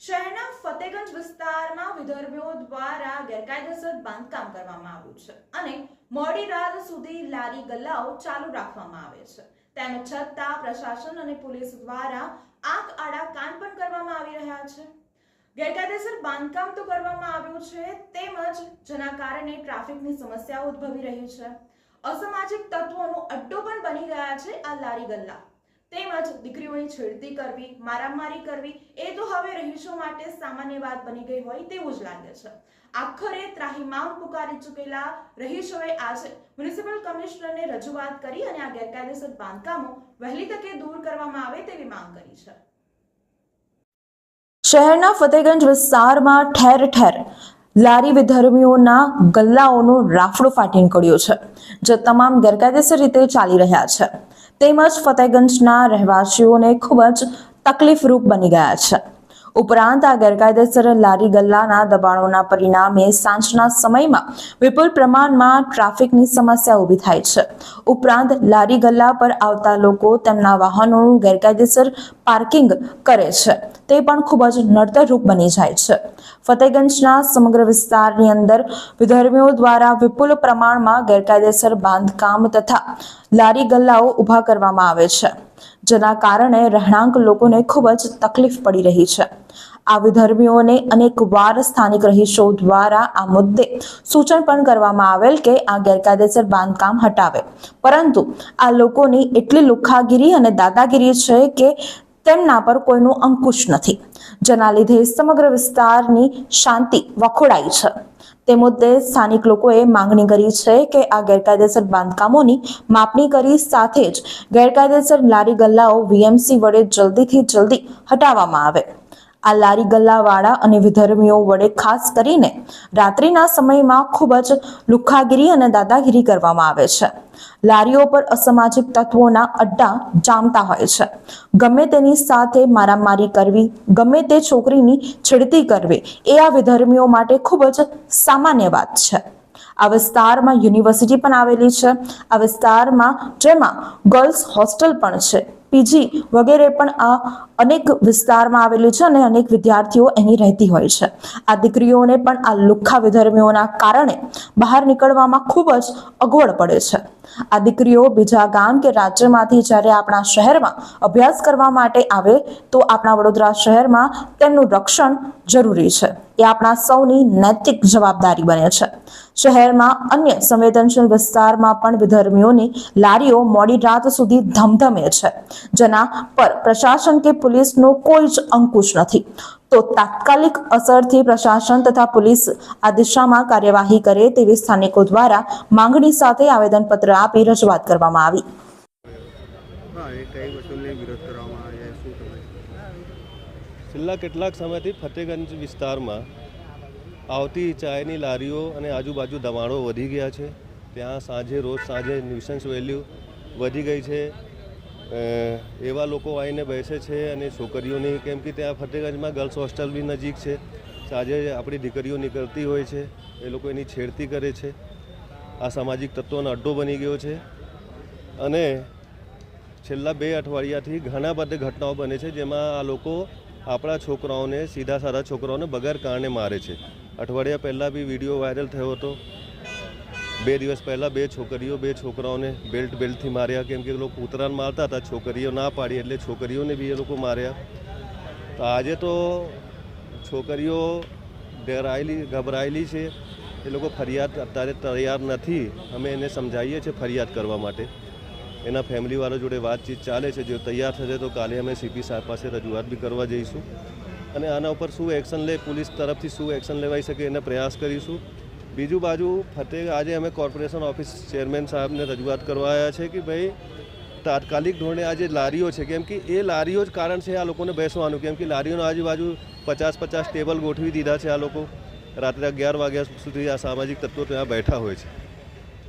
શહેરના ફતેગંજ વિસ્તારમાં વિદર્ભીઓ દ્વારા ગેરકાયદેસર બાંધકામ કરવામાં આવ્યું છે અને મોડી રાત સુધી લારી ગલ્લાઓ ચાલુ રાખવામાં આવે છે. તેમ છતાં પ્રશાસન અને પોલીસ દ્વારા આંખ આડા કાન પણ કરવામાં આવી રહ્યા છે. ગેરકાયદેસર બાંધકામ તો કરવામાં આવ્યું છે, તેમજ જેના કારણે ટ્રાફિકની સમસ્યાઓ ઉદ્ભવી રહી છે. અસામાજિક તત્વોનો અડ્ડો પણ બની ગયા છે આ લારી ગલ્લા. તેમજ દીકરીઓની છેડતી કરવી, મારામારી કરવી, એ તો હવે રહીશો માટે સામાન્ય વાત બની ગઈ હોય તેવું જ લાગે છે. આખરે ત્રાહિમામ પુકારી ચૂકેલા રહીશોએ આજે મ્યુનિસિપલ કમિશનરને રજૂઆત કરી અને આ ગેરકાયદેસર બાંધકામો વહેલી તકે દૂર કરવામાં આવે તેવી માંગ કરી છે. શહેરના ફતેગંજ વિસ્તારમાં ઠેર ઠેર લારી વિધર્મીઓના ગલ્લાઓનું રાફડો ફાટી નીકળ્યું છે, જે તમામ ગેરકાયદેસર રીતે ચાલી રહ્યા છે. તેમજ ફતેહગંજના રહેવાસીઓને ખૂબ જ તકલીફરૂપ બની ગયા છે. ઉપરાંત આ ગેરકાયદેસર લારી ગલ્લાના દબાણોના પરિણામે સાંજના સમયમાં વિપુલ પ્રમાણમાં ટ્રાફિકની સમસ્યા ઊભી થાય છે. ઉપરાંત લારી ગલ્લા પર આવતા લોકો તેમના વાહનોનું ગેરકાયદેસર પાર્કિંગ કરે છે. તે પણ ખૂબ જ નડતરરૂપ બની જાય છે. ફતેગંજના સમગ્ર વિસ્તારની અંદર વિધર્મીઓ દ્વારા વિપુલ પ્રમાણમાં ગેરકાયદેસર બાંધકામ તથા લારી ગલ્લાઓ ઊભા કરવામાં આવે છે. જેના કારણે રહેણાંક લોકોને ખૂબ જ તકલીફ પડી રહી છે. આ વિધર્મીઓને અનેક વાર સ્થાનિક રહીશો દ્વારા આ મુદ્દે સૂચન પણ કરવામાં આવેલ કે આ ગેરકાયદેસર બાંધકામ હટાવે. પરંતુ આ લોકોની એટલી લુખાગીરી અને દાદાગીરી છે કે તેમના પર કોઈનું અંકુશ નથી. જેના લીધે સમગ્ર વિસ્તારની શાંતિ વખોડાઈ છે. તે મુદ્દે સ્થાનિક લોકોએ માંગણી કરી છે કે આ ગેરકાયદેસર બાંધકામોની માપણી કરી સાથે જ ગેરકાયદેસર લારી ગલ્લાઓ વીએમસી વડે જલ્દીથી જલ્દી હટાવવામાં આવે. આ લારી ગલ્લાવાળા અને વિધર્મીઓ વડે ખાસ કરીને રાત્રિના સમયમાં ખૂબ જ લુખ્ખાગીરી અને દાદાગીરી કરવામાં આવે છે. લારીઓ પર અસામાજિક તત્વોના અડ્ડા જામતા હોય છે. ગમે તેની સાથે મારામારી કરવી, ગમે તે છોકરીની છેડતી કરવી, એ આ વિધર્મીઓ માટે ખૂબ જ સામાન્ય વાત છે. આ વિસ્તારમાં યુનિવર્સિટી પણ આવેલી છે. આ વિસ્તારમાં જેમાં ગર્લ્સ હોસ્ટેલ પણ છે. પીજી વગેરે પણ આ અનેક વિસ્તારમાં આવેલું છે અને અનેક વિદ્યાર્થીઓ અહીં રહેતી હોય છે. આ દીકરીઓને પણ આ લુખ્ખા વિધર્મીઓના કારણે બહાર નીકળવામાં ખૂબ જ અગવડ પડે છે. આ દીકરીઓ બીજા ગામ કે રાજ્યમાંથી જ્યારે આપણા શહેરમાં અભ્યાસ કરવા માટે આવે તો આપણા વડોદરા શહેરમાં તેમનું રક્ષણ જરૂરી છે. એ આપણા સૌની નૈતિક જવાબદારી બને છે. શહેરમાં અન્ય સંવેદનશીલ વિસ્તારમાં પણ વિધર્મીઓની લારીઓ મોડી રાત સુધી ધમધમે છે. જેના પર પ્રશાસન કે પોલીસનો કોઈ જ અંકુશ નથી. તો તાત્કાલિક અસરથી પ્રશાસન તથા પોલીસ આ દિશામાં કાર્યવાહી કરે તેવી સ્થાનિકો દ્વારા માંગણી સાથે આવેદનપત્ર આપી રજૂઆત કરવામાં આવી. હા એ કઈ વસ્તુને વિરોધ કરવામાં આવે છે? શું તમે? છેલ્લા કેટલાક સમયથી ફતેગંજ વિસ્તારમાં આવતી ચાયની લારીઓ અને આજુબાજુ દબાણો વધી ગયા છે. ત્યાં સાંજે, રોજ સાંજે ન્યુસન્સ વેલ્યુ વધી ગઈ છે. એવા લોકો આવીને બેસે છે અને છોકરીઓની, કેમ કે ત્યાં ફતેગંજમાં ગર્લ્સ હોસ્ટેલ બી નજીક છે. સાંજે આપણી દીકરીઓ નીકળતી હોય છે. એ લોકો એની છેડતી કરે છે. આ સામાજિક તત્વોનો અડ્ડો બની ગયો છે. અને છેલ્લા બે અઠવાડિયાથી ઘણા બધા ઘટનાઓ બને છે, જેમાં આ લોકો આપણા છોકરાઓને, સીધા સાધા છોકરાઓને બગર કારણે મારે છે. અઠવાડિયા પહેલાં બી વીડિયો વાયરલ થયો હતો. બે દિવસ પહેલાં બે છોકરીઓ, બે છોકરાઓને બેલ્ટ બેલ્ટથી માર્યા. કેમ કે લોકો ઉત્તરાયણ મારતા હતા, છોકરીઓ ના પાડી એટલે છોકરીઓને બી એ લોકો માર્યા. તો આજે તો છોકરીઓ ડરાયેલી, ગભરાયેલી છે. એ લોકો ફરિયાદ અત્યારે તૈયાર નથી. અમે એને સમજાવીએ છીએ ફરિયાદ કરવા માટે. એના ફેમિલીવાળા જોડે વાતચીત ચાલે છે. જો તૈયાર થશે તો કાલે અમે સીપી સાહેબ પાસે રજૂઆત બી કરવા જઈશું. અને આના ઉપર શું એક્શન લે, પોલીસ તરફથી શું એક્શન લેવાઈ શકે એના પ્રયાસ કરીશું. બીજું બાજુ ફતેહ, આજે અમે કોર્પોરેશન ઓફિસ ચેરમેન સાહેબને રજૂઆત કરવા આવ્યા છે કે ભાઈ, તાત્કાલિક ધોરણે આ જે લારીઓ છે, કેમ કે એ લારીઓ જ કારણ છે આ લોકોને બેસવાનું, કેમ કે લારીઓનો આજુબાજુ પચાસ પચાસ ટેબલ ગોઠવી દીધા છે આ લોકો. રાત્રે અગિયાર વાગ્યા સુધી આ સામાજિક તત્વો ત્યાં બેઠા હોય છે.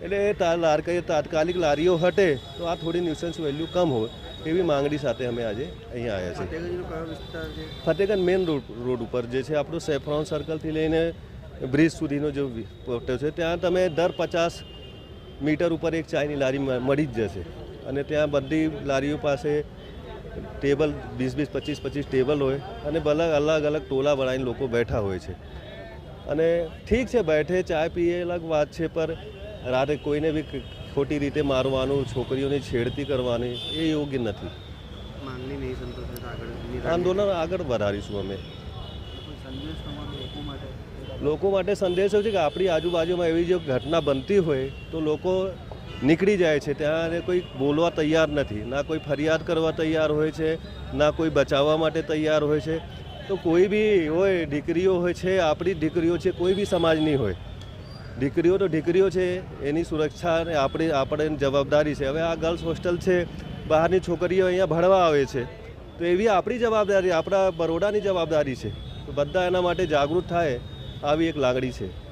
એટલે એ તા કહીએ તાત્કાલિક લારીઓ હટે તો આ થોડી ન્યુસન્સ વેલ્યુ કમ હોય. એવી માંગણી સાથે અમે આજે અહીંયા આવ્યા છીએ. ફતેગંજ મેઇન રોડ રોડ ઉપર જે છે આપણું સેફ્રોન સર્કલથી લઈને બ્રિજ સુધીનો જે પટ્ટો છે ત્યાં તમે દર પચાસ મીટર ઉપર એક ચાયની લારી મળી જ જશે. અને ત્યાં બધી લારીઓ પાસે ટેબલ વીસ વીસ પચીસ પચીસ ટેબલ હોય અને ભલે અલગ અલગ ટોલા બનાવીને લોકો બેઠા હોય છે. અને ઠીક છે બેઠે ચાય પીએ અલગ વાત છે પર રાતે કોઈને બી ખોટી રીતે મારવાનું છોકરીઓની છેડતી કરવાની એ યોગ્ય નથી. માંગણી નહીં સંતોષે આગળ આંદોલન આગળ વધારીશું અમે. લોકો માટે સંદેશો છે કે આપણી આજુબાજુમાં એવી જો ઘટના બનતી હોય તો લોકો નીકળી જાય છે. ત્યાં કોઈ બોલવા તૈયાર નથી. ના કોઈ ફરિયાદ કરવા તૈયાર હોય છે ના કોઈ બચાવવા માટે તૈયાર હોય છે. તો કોઈ બી હોય દીકરીઓ હોય છે આપણી દીકરીઓ છે કોઈ બી સમાજની હોય દીકરીઓ તો દીકરીઓ છે, એની સુરક્ષા આપણી આપણે જવાબદારી છે. હવે આ ગર્લ્સ હોસ્ટેલ છે, બહારની છોકરીઓ અહીંયા ભણવા આવે છે. તો એવી આપણી જવાબદારી, આપણા બરોડાની જવાબદારી છે. તો બધા એના માટે જાગૃત થાય, આવી એક લાગણી છે.